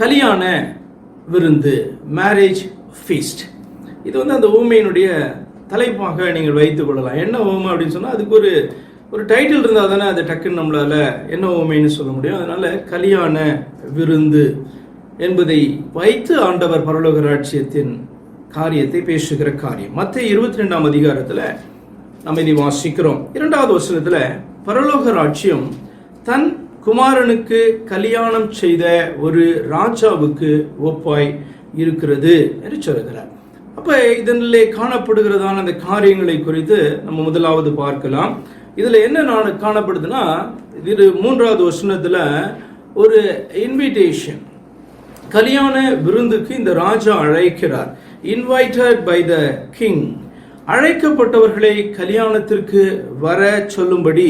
கல்யாண விருந்து marriage feast இது வந்து அந்த ஊமையினுடைய தலைப்பாக நீங்கள் வைத்துக் கொள்ளலாம். என்ன ஊமை அப்படின்னு சொன்னால் அதுக்கு ஒரு ஒரு டைட்டில் இருந்தால் தானே அது டக்குன்னு நம்மளால என்ன ஊமைன்னு சொல்ல முடியும். அதனால் கல்யாண விருந்து என்பதை வைத்து ஆண்டவர் பரலோக ராட்சியத்தின் காரியத்தை பேசுகிற காரியம். மற்ற இருபத்தி ரெண்டாம் அதிகாரத்தில் நம்ம இதை வாசிக்கிறோம். இரண்டாவது வசனத்தில் பரலோக ராட்சியம் தன் குமாரனுக்கு கல்யாணம் செய்த ஒரு ராஜாவுக்கு ஒப்பாய் இருக்கிறது என்று சொல்கிறார். அப்போ இதனிலே காணப்படுகிறதான அந்த காரியங்களை குறித்து நம்ம முதலாவது பார்க்கலாம். இதில் என்ன நான் காணப்படுதுன்னா இது மூன்றாவது வருஷத்தில் ஒரு இன்விடேஷன் கல்யாண விருந்துக்கு இந்த ராஜா அழைக்கிறார். இன்வைட்டட் பை த கிங் அழைக்கப்பட்டவர்களை கல்யாணத்திற்கு வர சொல்லும்படி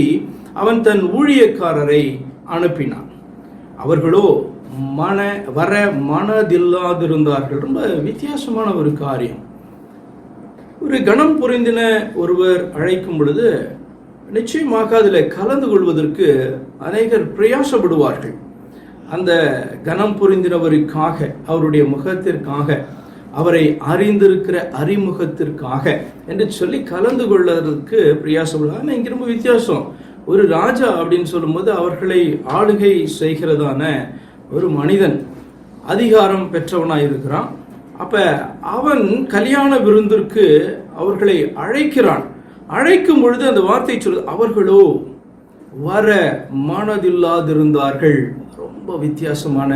அவன் தன் ஊழியக்காரரை அனுப்பினான் அவர்களோ மன வர மனதில்லாதிருந்தார்கள். ரொம்ப வித்தியாசமான ஒரு காரியம். ஒரு கணம் புரிந்தின ஒருவர் அழைக்கும் பொழுது நிச்சயமாக அதில் கலந்து கொள்வதற்கு அநேகர் பிரயாசப்படுவார்கள். அந்த கனம் புரிந்தினவருக்காக அவருடைய முகத்திற்காக அவரை அறிந்திருக்கிற அறிமுகத்திற்காக என்று சொல்லி கலந்து கொள்வதற்கு பிரயாசப்படுவார். ஆனால் இங்கே ரொம்ப வித்தியாசம். ஒரு ராஜா அப்படின்னு சொல்லும்போது அவர்களை ஆளுகை செய்கிறதான ஒரு மனிதன் அதிகாரம் பெற்றவனாக இருக்கிறான். அப்போ அவன் கல்யாண விருந்திற்கு அவர்களை அழைக்கிறான். அழைக்கும் பொழுது அந்த வார்த்தை சொல்லுது அவர்களோ வர மனதில்லாதிருந்தார்கள். ரொம்ப வித்தியாசமான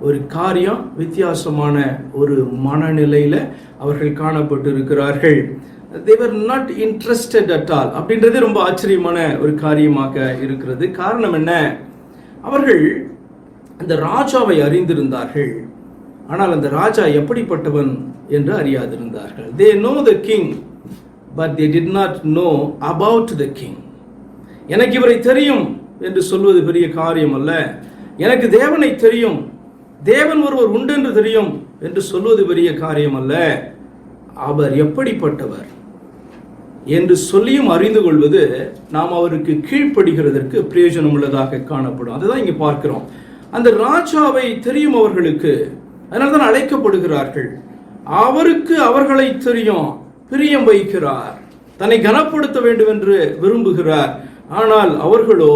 ஒரு காரியம் வித்தியாசமான ஒரு மனநிலையில் அவர்கள் காணப்பட்டு இருக்கிறார்கள் they are not interested at all அப்படின்றது ரொம்ப ஆச்சரியமான ஒரு காரியமாக இருக்கிறது. காரணம் என்ன? அவர்கள் அந்த ராஜாவை அறிந்திருந்தார்கள். ஆனால் அந்த ராஜா எப்படிப்பட்டவன் என்று அறியாதிருந்தார்கள். They know the king but they did not know about the king எனக்கு இவரை தெரியும் என்று சொல்வது பெரிய காரியம் அல்ல. எனக்கு தேவனை தெரியும். தேவன் ஒருவர் உண்டு என்று தெரியும் என்று சொல்வது பெரிய காரியம் அல்ல. அவர் எப்படிப்பட்டவர்? என்று சொல்லியும் அறிந்து கொள்வது நாம் அவருக்கு கீழ்ப்படுகிறதற்கு பிரயோஜனம் உள்ளதாக காணப்படும். அதுதான் இங்கே பார்க்கிறோம். அந்த ராஜாவை தெரியும் அவர்களுக்கு அதனால தான் அழைக்கப்படுகிறார்கள். அவருக்கு அவர்களை தெரியும் பிரியம் வைக்கிறார் தன்னை கனப்படுத்த வேண்டும் என்று விரும்புகிறார். ஆனால் அவர்களோ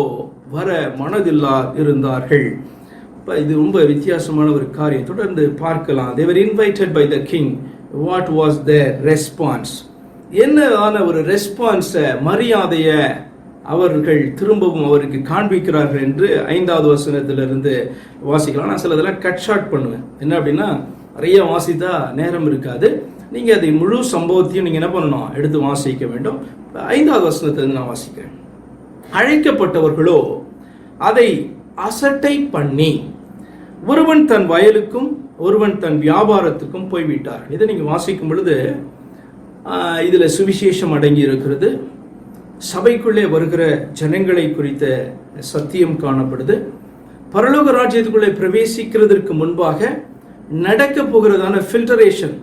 வர மனதில்லா இருந்தார்கள். இது ரொம்ப வித்தியாசமான ஒரு காரியம். தொடர்ந்து பார்க்கலாம். They are invited by the king what was the response என்னதான ஒரு ரெஸ்பான்ஸை மரியாதையை அவர்கள் திரும்பவும் அவருக்கு காண்பிக்கிறார்கள் என்று ஐந்தாவது வசனத்திலிருந்து வாசிக்கலாம். நான் சில இதெல்லாம் கட் ஷார்ட் பண்ணுவேன். என்ன அப்படின்னா நிறைய வாசித்தா நேரம் இருக்காது. நீங்கள் அதை முழு சம்பவத்தையும் நீங்கள் என்ன பண்ணணும்? எடுத்து வாசிக்க வேண்டும். ஐந்தாவது வசனத்திலிருந்து நான் வாசிக்கிறேன். அழைக்கப்பட்டவர்களோ அதை அசட்டை பண்ணி ஒருவன் தன் வயலுக்கும் ஒருவன் தன் வியாபாரத்துக்கும் போய்விட்டார். இதை நீங்கள் வாசிக்கும் பொழுது இதில் சுவிசேஷம் அடங்கி இருக்கிறது சபைக்குள்ளே வருகிற ஜனங்களை குறித்த சத்தியம் காணப்படுது. பரலோக ராஜ்யத்துக்குள்ளே பிரவேசிக்கிறதற்கு முன்பாக நடக்க போகிறதான ஃபில்டரேஷன்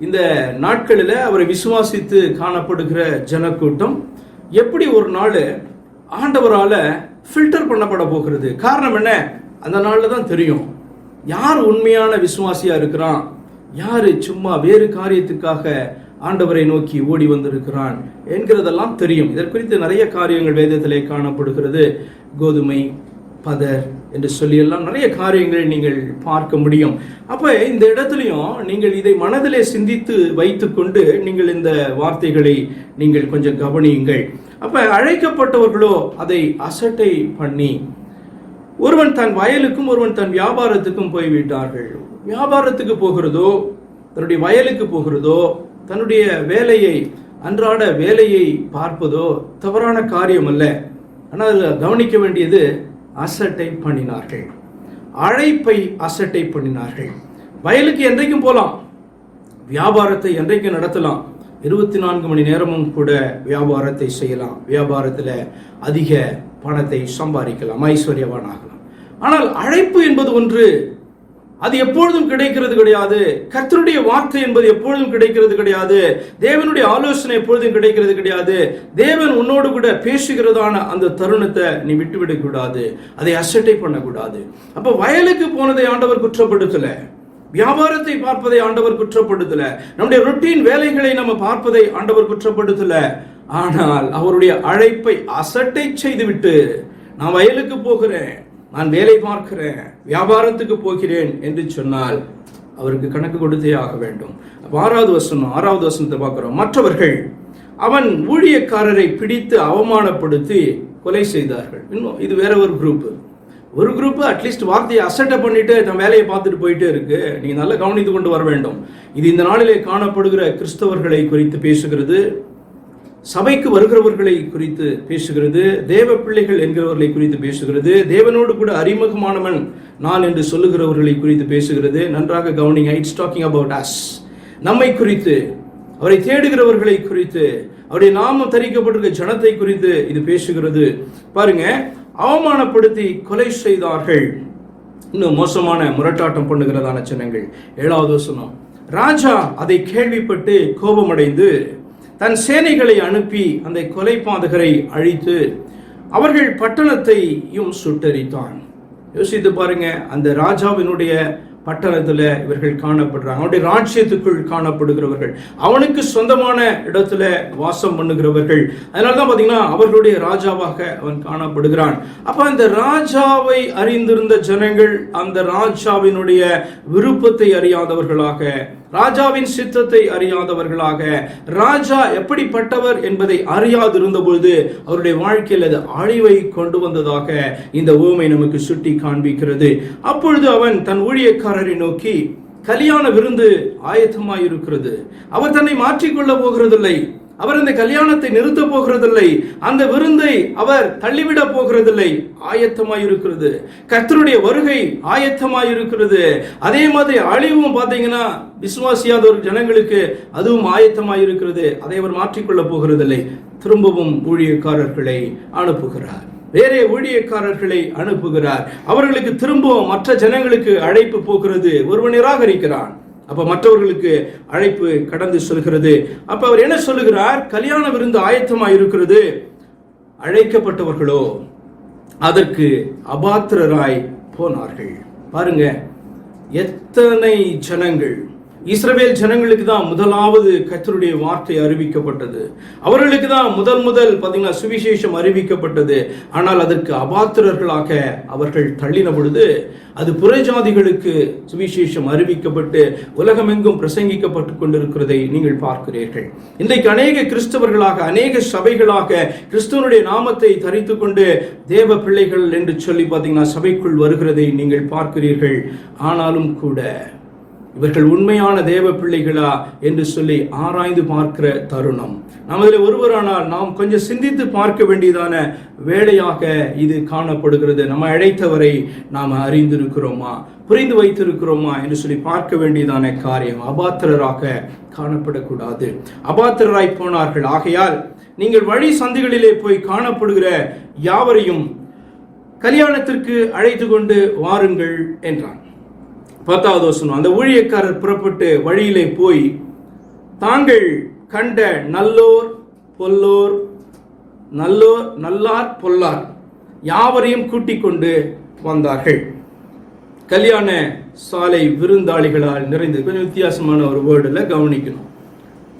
இந்த நாட்களில் அவரை விசுவாசித்து காணப்படுகிற ஜனக்கூட்டம் எப்படி ஒரு நாள் ஆண்டவரால் ஃபில்டர் பண்ணப்பட போகிறது? காரணம் என்ன? அந்த நாளில் தான் தெரியும். யார் உண்மையான விசுவாசியாக இருக்கிறான்? யார் சும்மா வேறு காரியத்துக்காக ஆண்டவரை நோக்கி ஓடி வந்திருக்கிறான் என்கிறதெல்லாம் தெரியும். இதற்குறித்து நிறைய காரியங்கள் வேதத்திலே காணப்படுகிறது. கோதுமை பதர் என்று சொல்லியெல்லாம் நிறைய காரியங்களை நீங்கள் பார்க்க முடியும். அப்போ இந்த இடத்துலையும் நீங்கள் இதை மனதிலே சிந்தித்து வைத்துக்கொண்டு நீங்கள் இந்த வார்த்தைகளை நீங்கள் கொஞ்சம் கவனியுங்கள். அப்போ அழைக்கப்பட்டவர்களோ அதை அசட்டை பண்ணி ஒருவன் தன் வயலுக்கும் ஒருவன் தன் வியாபாரத்துக்கும் போய்விட்டார்கள். வியாபாரத்துக்கு போகிறதோ தன்னுடைய வயலுக்கு போகிறதோ தன்னுடைய வேலையை அன்றாட வேலையை பார்ப்பதோ தவறான காரியம் அல்ல ஆனால் அதில் கவனிக்க வேண்டியது அசட்டை பண்ணினார்கள். அழைப்பை அசட்டை பண்ணினார்கள். வயலுக்கு என்றைக்கும் போகலாம் வியாபாரத்தை என்றைக்கும் நடத்தலாம்? இருபத்தி நான்கு மணி நேரமும் கூட வியாபாரத்தை செய்யலாம். வியாபாரத்தில் அதிக பணத்தை சம்பாதிக்கலாம். ஐஸ்வர்யவான் ஆகலாம். ஆனால் அழைப்பு என்பது ஒன்று அது எப்பொழுதும் கிடைக்கிறது கிடையாது. கர்த்தருடைய வார்த்தை என்பது எப்பொழுதும் கிடைக்கிறது கிடையாது. தேவனுடைய ஆலோசனை எப்பொழுதும் கிடைக்கிறது கிடையாது. தேவன் உன்னோடு கூட பேசுகிறதான அந்த தருணத்தை நீ விட்டுவிடக் கூடாது. அதை அசட்டை பண்ணக்கூடாது. அப்ப வயலுக்கு போனதை ஆண்டவர் குற்றப்படுத்தல. வியாபாரத்தை பார்ப்பதை ஆண்டவர் குற்றப்படுத்தல. நம்முடைய ரொட்டீன் வேலைகளை நம்ம பார்ப்பதை ஆண்டவர் குற்றப்படுத்தல. ஆனால் அவருடைய அழைப்பை அசட்டை செய்துவிட்டு நான் வயலுக்கு போகிறேன். நான் வேலை பார்க்கிறேன் வியாபாரத்துக்கு போகிறேன் என்று சொன்னால் அவருக்கு கணக்கு கொடுத்தே ஆக வேண்டும். ஆறாவது வசனம் ஆறாவது வசனத்தை பார்க்கிறோம். மற்றவர்கள் அவன் ஊழியக்காரரை பிடித்து அவமானப்படுத்தி கொலை செய்தார்கள். இன்னும் இது வேற ஒரு குரூப் ஒரு குரூப் அட்லீஸ்ட் வார்த்தையை அசட்டை பண்ணிட்டு தன் வேலையை பார்த்துட்டு போயிட்டே இருக்கு. நீங்க நல்லா கவனித்து கொண்டு வர வேண்டும். இது இந்த நாளிலே காணப்படுகிற கிறிஸ்தவர்களை குறித்து பேசுகிறது. சபைக்கு வருகிறவர்களை குறித்து பேசுகிறது தேவ பிள்ளைகள் என்கிறவர்களை குறித்து பேசுகிறது தேவனோடு கூட அறிமுகமானவன் நான் என்று சொல்லுகிறவர்களை குறித்து பேசுகிறது நன்றாக கவனிங்க இட்ஸ் டாக்கிங் அபவுட் அஸ் நம்மை குறித்து அவரை தேடுகிறவர்களை குறித்து அவருடைய நாமம் தரிக்கப்பட்டிருக்க ஜனத்தை குறித்து இது பேசுகிறது. பாருங்க அவமானப்படுத்தி கொலை செய்தார்கள். இன்னும் மோசமான முரட்டாட்டம் பண்ணுகிறதான சின்னங்கள் ஏழாவது வசனம் ராஜா அதை கேள்விப்பட்டு கோபமடைந்து தன் சேனைகளை அனுப்பி அந்த கொலைபாதகரை அழித்து அவர்கள் பட்டணத்தையும் சுட்டரித்தான். யோசித்து பாருங்க அந்த ராஜாவினுடைய பட்டணத்துல இவர்கள் காணப்படுறாங்க. அவனுடைய ராஜ்யத்துக்குள் காணப்படுகிறவர்கள். அவனுக்கு சொந்தமான இடத்துல வாசம் பண்ணுகிறவர்கள். அதனால தான் பார்த்தீங்கன்னா அவர்களுடைய ராஜாவாக அவன் காணப்படுகிறான். அப்போ அந்த ராஜாவை அறிந்திருந்த ஜனங்கள் அந்த ராஜாவினுடைய விருப்பத்தை அறியாதவர்களாக ராஜாவின் சித்தத்தை அறியாதவர்களாக ராஜா எப்படிப்பட்டவர் என்பதை அறியாதிருந்த பொழுது அவருடைய வாழ்க்கையில் அது அழிவை கொண்டு வந்ததாக இந்த ஊமை நமக்கு சுட்டி காண்பிக்கிறது. அப்பொழுது அவன் தன் ஊழியக்காரரை நோக்கி கல்யாண விருந்து ஆயத்தமாயிருக்கிறது. அவர் தன்னை மாற்றிக்கொள்ள போகிறதில்லை. அவர் அந்த கல்யாணத்தை நிறுத்த போகிறதில்லை. அந்த விருந்தை அவர் தள்ளிவிட போகிறதில்லை. ஆயத்தமாயிருக்கிறது. கர்த்தருடைய வருகை ஆயத்தமாயிருக்கிறது. அதே மாதிரி அழிவும் பார்த்தீங்கன்னா விசுவாசியாத ஒரு ஜனங்களுக்கு அதுவும் ஆயத்தமாயிருக்கிறது. அதை அவர் மாற்றிக்கொள்ள போகிறதில்லை. திரும்பவும் ஊழியக்காரர்களை அனுப்புகிறார். வேறே ஊழியக்காரர்களை அனுப்புகிறார். அவர்களுக்கு திரும்பவும் மற்ற ஜனங்களுக்கு அழைப்பு போகிறது. ஒருவன் நிராகரிக்கிறான். அப்ப மற்றவர்களுக்கு அழைப்பு கடந்து சொல்கிறது. அப்ப அவர் என்ன சொல்லுகிறார்? கல்யாண விருந்து ஆயத்தமா இருக்கிறது. அழைக்கப்பட்டவர்களோ அதற்கு அபாத்திரராய் போனார்கள். பாருங்க எத்தனை ஜனங்கள். இஸ்ரவேல் ஜனங்களுக்கு தான் முதலாவது கத்தருடைய வார்த்தை அறிவிக்கப்பட்டது. அவர்களுக்கு தான் முதல் முதல் பார்த்தீங்கன்னா சுவிசேஷம் அறிவிக்கப்பட்டது. ஆனால் அதற்கு அபாத்திரர்களாக அவர்கள் தள்ளின பொழுது அது புறஜாதிகளுக்கு சுவிசேஷம் அறிவிக்கப்பட்டு உலகமெங்கும் பிரசங்கிக்கப்பட்டு கொண்டிருக்கிறதை நீங்கள் பார்க்கிறீர்கள். இன்றைக்கு அநேக கிறிஸ்தவர்களாக அநேக சபைகளாக கிறிஸ்துவனுடைய நாமத்தை தரித்து கொண்டு தேவ பிள்ளைகள் என்று சொல்லி பார்த்தீங்கன்னா சபைக்குள் வருகிறதை நீங்கள் பார்க்கிறீர்கள். ஆனாலும் கூட இவர்கள் உண்மையான தேவ பிள்ளைகளா என்று சொல்லி ஆராய்ந்து பார்க்கிற தருணம். நமதில் ஒருவரானால் நாம் கொஞ்சம் சிந்தித்து பார்க்க வேண்டியதான வேலையாக இது காணப்படுகிறது. நம்ம அழைத்தவரை நாம் அறிந்திருக்கிறோமா? புரிந்து வைத்திருக்கிறோமா? என்று சொல்லி பார்க்க வேண்டியதான காரியம் அபாத்திரராக காணப்படக்கூடாது. அபாத்திரராய் போனார்கள். ஆகையால் நீங்கள் வழி சந்தைகளிலே போய் காணப்படுகிற யாவரையும் கல்யாணத்திற்கு அழைத்து கொண்டு வாருங்கள் என்றான். பத்தாவது வசனம் அந்த ஊழியக்காரர் புறப்பட்டு வழியிலே போய் தாங்கள் கண்ட நல்லோர் பொல்லோர் நல்லோர் நல்லார் பொல்லார் யாவரையும் கூட்டிக் கொண்டு வந்தார்கள். கல்யாண சாலை விருந்தாளிகளால் நிறைந்து கொஞ்சம் வித்தியாசமான ஒரு வேர்டில் கவனிக்கணும்.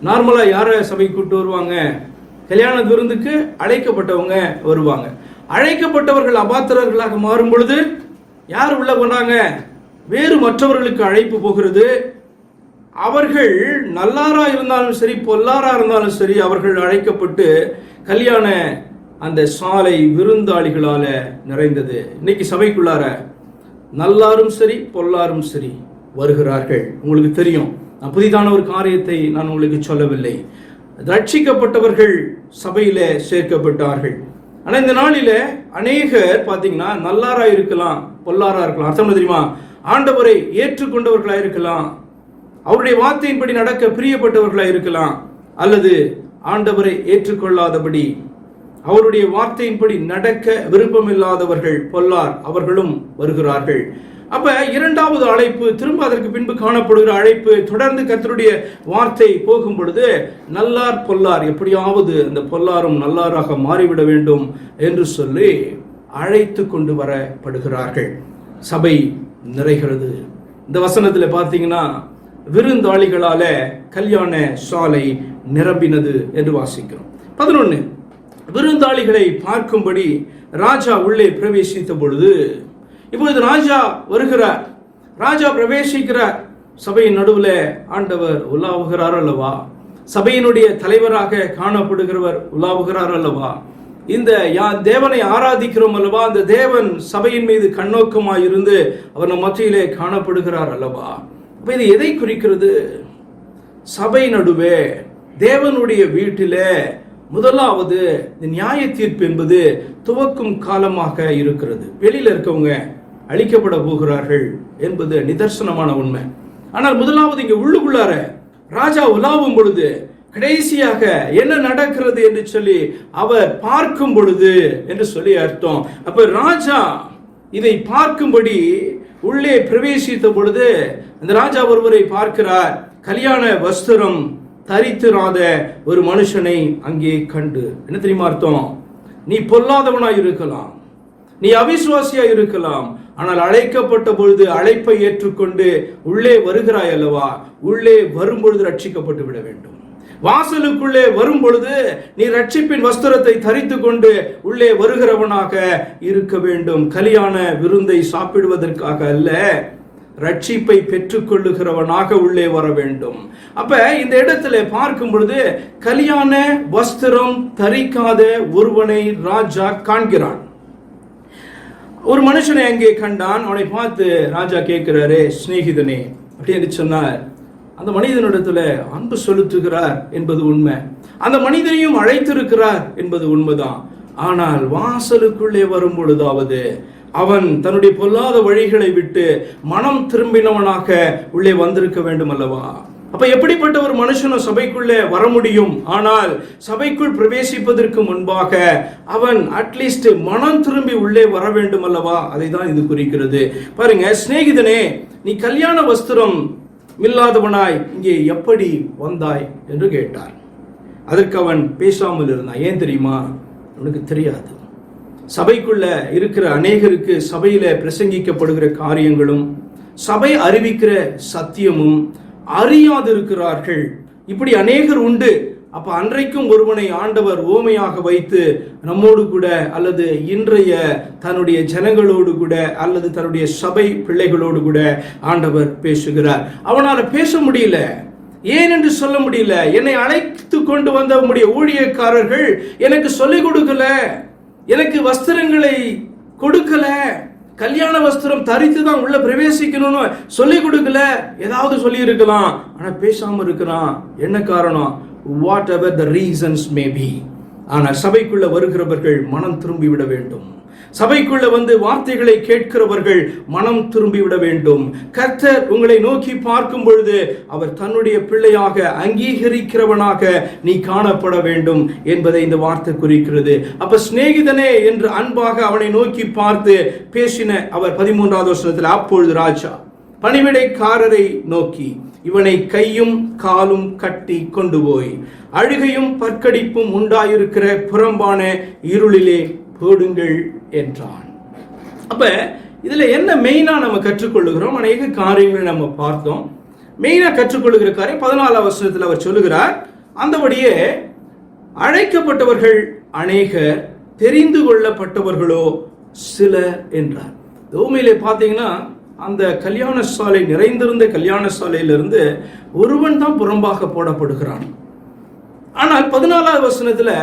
நார்மலாக யாரை சபை கூட்டு வருவாங்க? கல்யாண விருந்துக்கு அழைக்கப்பட்டவங்க வருவாங்க. அழைக்கப்பட்டவர்கள் அபாத்திரர்களாக மாறும் பொழுது யார் உள்ள போனாங்க? வேறு மற்றவர்களுக்கு அழைப்பு போகிறது. அவர்கள் நல்லாரா இருந்தாலும் சரி பொல்லாரா இருந்தாலும் சரி அவர்கள் அழைக்கப்பட்டு கல்யாண அந்த சாலை விருந்தாளிகளால நிறைந்தது. இன்னைக்கு சபைக்குள்ளார நல்லாரும் சரி பொல்லாரும் சரி வருகிறார்கள். உங்களுக்கு தெரியும். நான் புதிதான ஒரு காரியத்தை நான் உங்களுக்கு சொல்லவில்லை. ரட்சிக்கப்பட்டவர்கள் சபையில சேர்க்கப்பட்டார்கள். ஆனால் இந்த நாளில அநேகர் பார்த்தீங்கன்னா நல்லாரா இருக்கலாம் பொல்லாரா இருக்கலாம். அர்த்தம் தெரியுமா? ஆண்டவரை ஏற்றுக்கொண்டவர்களாக இருக்கலாம் அவருடைய வார்த்தையின்படி நடக்க பிரியப்பட்டவர்களாக இருக்கலாம் அல்லது ஆண்டவரை ஏற்றுக்கொள்ளாதபடி. அவருடைய வார்த்தையின்படி நடக்க விருப்பமில்லாதவர்கள் பொல்லார் அவர்களும் வருகிறார்கள். அப்ப இரண்டாவது அழைப்பு திரும்ப அதற்கு பின்பு காணப்படுகிற அழைப்பு தொடர்ந்து கத்தருடைய வார்த்தை போகும் பொழுது நல்லார் பொல்லார் எப்படியாவது அந்த பொல்லாரும் நல்லாராக மாறிவிட வேண்டும் என்று சொல்லி அழைத்து கொண்டு வரப்படுகிறார்கள். சபை நிறைகிறது. இந்த வசனத்தில் பார்த்தீங்கன்னா விருந்தாளிகளால கல்யாண சாலை நிரம்பினது என்று வாசிக்கிறோம். பதினொன்னு விருந்தாளிகளை பார்க்கும்படி ராஜா உள்ளே பிரவேசித்த பொழுது இப்பொழுது ராஜா வருகிறார். ராஜா பிரவேசிக்கிறார். சபையின் நடுவில் ஆண்டவர் உலாவுகிறார் அல்லவா? சபையினுடைய தலைவராக காணப்படுகிறவர் உலாவுகிறார் அல்லவா? இந்த யா தேவனை ஆராதிக்கிறோம் அல்லவா? அந்த தேவன் சபையின் மீது கண்ணோக்கமாக இருந்து அவர் நம் மத்தியிலே காணப்படுகிறார் அல்லவா? அப்போ இது எதை குறிக்கிறது? சபை நடுவே தேவனுடைய வீட்டிலே முதலாவது இந்த நியாய தீர்ப்பு என்பது துவக்கும் காலமாக இருக்கிறது. வெளியில் இருக்கவங்க அழிக்கப்பட போகிறார்கள் என்பது நிதர்சனமான உண்மை. ஆனால் முதலாவது இங்கே உள்ளுக்குள்ளார ராஜா உலாவும் பொழுது கடைசியாக என்ன நடக்கிறது என்று சொல்லி அவர் பார்க்கும் பொழுது என்று சொல்லி அர்த்தம். அப்ப ராஜா இதை பார்க்கும்படி உள்ளே பிரவேசித்த பொழுது அந்த ராஜா ஒருவரை பார்க்கிறார். கல்யாண வஸ்திரம் தரித்திராத ஒரு மனுஷனை அங்கே கண்டு. என்ன தெரியுமா அர்த்தம்? நீ பொல்லாதவனாய் இருக்கலாம். நீ அவிசுவாசியா இருக்கலாம். ஆனால் அழைக்கப்பட்ட பொழுது அழைப்பை ஏற்றுக்கொண்டு உள்ளே வருகிறாய் அல்லவா? உள்ளே வரும்பொழுது ரட்சிக்கப்பட்டு விட வேண்டும். வாசலுக்குள்ளே வரும் பொழுது நீ ரட்சிப்பின் வஸ்திரத்தை தரித்து கொண்டு உள்ளே வருகிறவனாக இருக்க வேண்டும். கல்யாண விருந்தை சாப்பிடுவதற்காக அல்ல ரட்சிப்பை பெற்றுக்கொள்ளுகிறவனாக உள்ளே வர வேண்டும். அப்ப இந்த இடத்துல பார்க்கும் பொழுது கல்யாண வஸ்திரம் தரிக்காத ஒருவனை ராஜா காண்கிறான். ஒரு மனுஷனை அங்கே கண்டான். அவனை பார்த்து ராஜா கேட்கிறாரு சிநேகிதனே அப்படின்னு சொன்னார். அந்த மனிதனிடத்துல அன்பு செலுத்துகிறார் என்பது உண்மை. அந்த மனிதனையும் அழைத்திருக்கிறார் என்பது உண்மைதான். ஆனால் வாசலுக்குள்ளே வரும் பொழுதாவது அவன் தன்னுடைய பொல்லாத வழிகளை விட்டு மனம் திரும்பினவனாக உள்ளே வந்திருக்க வேண்டும் அல்லவா? அப்ப எப்படிப்பட்ட ஒரு மனுஷனும் சபைக்குள்ளே வர முடியும்? ஆனால் சபைக்குள் பிரவேசிப்பதற்கு முன்பாக அவன் அட்லீஸ்ட் மனம் திரும்பி உள்ளே வர வேண்டும் அல்லவா? அதை தான் இது குறிக்கிறது. பாருங்க சிநேகிதனே நீ கல்யாண வஸ்திரம் இல்லாதவனாய் இங்கே எப்படி வந்தாய் என்று கேட்டார். அதற்கு அவன் பேசாமல் இருந்தான். ஏன் தெரியுமா? அவனுக்கு தெரியாது. சபைக்குள்ள இருக்கிற அநேகருக்கு சபையில பிரசங்கிக்கப்படுகிற காரியங்களும் சபை அறிவிக்கிற சத்தியமும் அறியாதிருக்கிறார்கள். இப்படி அநேகர் உண்டு. அப்ப அன்றைக்கும் ஒருவனை ஆண்டவர் ஓமையாக வைத்து நம்மோடு கூட அல்லது இன்றைய தன்னுடைய ஜனங்களோடு கூட அல்லது தன்னுடைய சபை பிள்ளைகளோடு கூட ஆண்டவர் பேசுகிறார். அவனால பேச முடியல. ஏன் என்று சொல்ல முடியல. என்னை அழைத்து கொண்டு வந்த உங்களுடைய ஊழியக்காரர்கள் எனக்கு சொல்லிக் கொடுக்கல. எனக்கு வஸ்திரங்களை கொடுக்கல. கல்யாண வஸ்திரம் தரித்து தான் உள்ள பிரவேசிக்கணும்னு சொல்லிக் கொடுக்கல. ஏதாவது சொல்லி இருக்கலாம் ஆனா பேசாம இருக்கிறான். என்ன காரணம்? Whatever the reasons may be ஆனால் சபைக்குள்ள வருகிறவர்கள் மனம் திரும்பி விட வேண்டும். சபைக்குள்ள வந்து வார்த்தைகளை கேட்கிறவர்கள் மனம் திரும்பி விட வேண்டும். கர்த்தர் உங்களை நோக்கி பார்க்கும் பொழுது அவர் தன்னுடைய பிள்ளையாக அங்கீகரிக்கிறவனாக நீ காணப்பட வேண்டும் என்பதை இந்த வார்த்தை குறிக்கிறது. அப்ப சிநேகிதனே என்று அன்பாக அவனை நோக்கி பார்த்து பேசின அவர் பதிமூன்றாவது வருஷத்தில் அப்பொழுது ராஜா பணிவிடைக்காரரை நோக்கி இவனை கையும் காலும் கட்டி கொண்டு போய் அழுகையும் பற்கடிப்பும் உண்டாயிருக்கிற புறம்பான இருளிலே போடுங்கள் என்றான். அப்ப இதுல என்ன மெயினா நம்ம கற்றுக்கொள்ளுகிறோம்? அநேக காரியங்களை நம்ம பார்த்தோம். மெயினா கற்றுக்கொள்ளுகிற காரியம் பதினாலாம் வருஷத்துல அவர் சொல்லுகிறார் அந்தபடியே அழைக்கப்பட்டவர்கள் அநேகர் தெரிந்து கொள்ளப்பட்டவர்களோ சில என்றார். உண்மையிலே பார்த்தீங்கன்னா அந்த கல்யாண சாலை நிறைந்திருந்த கல்யாண சாலையிலிருந்து ஒருவன் தான் புறம்பாக போடப்படுகிறான். ஆனால் பதினாலாவது வசனத்தில்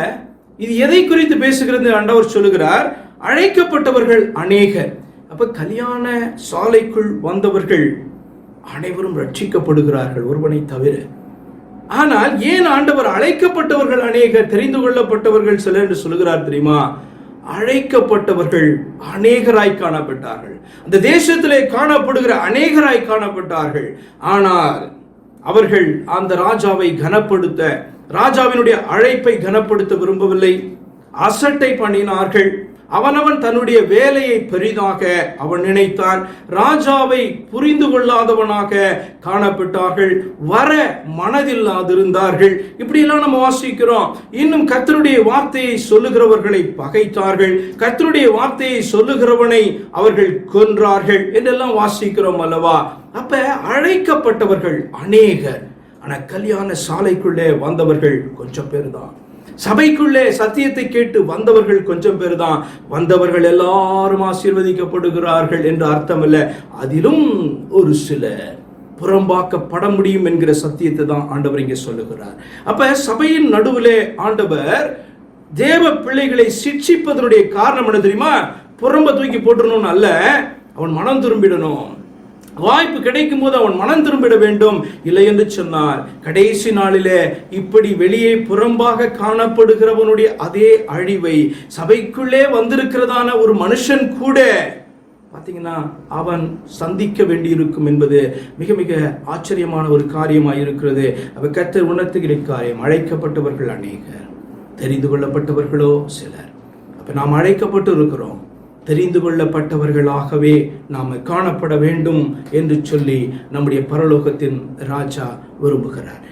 இது எதை குறித்து பேசுகிறது ஆண்டவர் சொல்லுகிறார்? அழைக்கப்பட்டவர்கள் அநேகர். அப்ப கல்யாண சாலைக்குள் வந்தவர்கள் அனைவரும் ரட்சிக்கப்படுகிறார்கள் ஒருவனை தவிர. ஆனால் ஏன் ஆண்டவர் அழைக்கப்பட்டவர்கள் அநேகர் தெரிந்து கொள்ளப்பட்டவர்கள் சிலர் என்று சொல்லுகிறார் தெரியுமா? அழைக்கப்பட்டவர்கள் அநேகராய் காணப்பட்டார்கள். அந்த தேசத்திலே காணப்படுகிற அநேகராய் காணப்பட்டார்கள். ஆனால் அவர்கள் அந்த ராஜாவை கனப்படுத்த ராஜாவினுடைய அழைப்பை கனப்படுத்த விரும்பவில்லை. அசட்டை பண்ணினார்கள். அவனவன் தன்னுடைய வேலையை பெரிதாக அவன் நினைத்தான். ராஜாவை புரிந்து கொள்ளாதவனாக காணப்பட்டார்கள். வர மனதில்லாதிருந்தார்கள். இப்படியெல்லாம் நம்ம வாசிக்கிறோம். இன்னும் கத்தருடைய வார்த்தையை சொல்லுகிறவர்களை பகைத்தார்கள். கத்தருடைய வார்த்தையை சொல்லுகிறவனை அவர்கள் கொன்றார்கள் என்றெல்லாம் வாசிக்கிறோம் அல்லவா? அப்ப அழைக்கப்பட்டவர்கள் அநேகர். ஆனா கல்யாண சாலைக்குள்ளே வந்தவர்கள் கொஞ்சம் பேர் தான் சபைக்குள்ளே சத்தியத்தை கேட்டு வந்தவர்கள் கொஞ்சம் பேர் தான் வந்தவர்கள் எல்லாரும் ஆசீர்வதிக்கப்படுகிறார்கள் என்று அர்த்தம் இல்லை அதிலும் ஒரு சில புறம்பாக்கப்பட முடியும் என்கிற சத்தியத்தை தான் ஆண்டவர் இங்கே சொல்லுகிறார். அப்ப சபையின் நடுவிலே ஆண்டவர் தேவ பிள்ளைகளை சிட்சிப்பதனுடைய காரணம் என்ன தெரியுமா? புறம்ப தூக்கி போட்டுடணும்னு அல்ல அவன் மனம் திரும்பிடணும். வாய்ப்பு கிடைக்கும் போது அவன் மனம் திரும்பிட வேண்டும். இல்லை என்று சொன்னார் கடைசி நாளிலே இப்படி வெளியே புறம்பாக காணப்படுகிறவனுடைய அதே அழிவை சபைக்குள்ளே வந்திருக்கிறதான ஒரு மனுஷன் கூட பார்த்தீங்கன்னா அவன் சந்திக்க வேண்டியிருக்கும் என்பது மிக மிக ஆச்சரியமான ஒரு காரியமாக இருக்கிறது அவர் கத்த உணர்த்துகிற காரியம் அழைக்கப்பட்டவர்கள் அநேகர் தெரிந்து கொள்ளப்பட்டவர்களோ சிலர். அப்போ நாம் அழைக்கப்பட்டு இருக்கிறோம். தெரிந்து கொள்ளப்பட்டவர்களாகவே நாம் காணப்பட வேண்டும் என்று சொல்லி நம்முடைய பரலோகத்தின் ராஜா விரும்புகிறார்.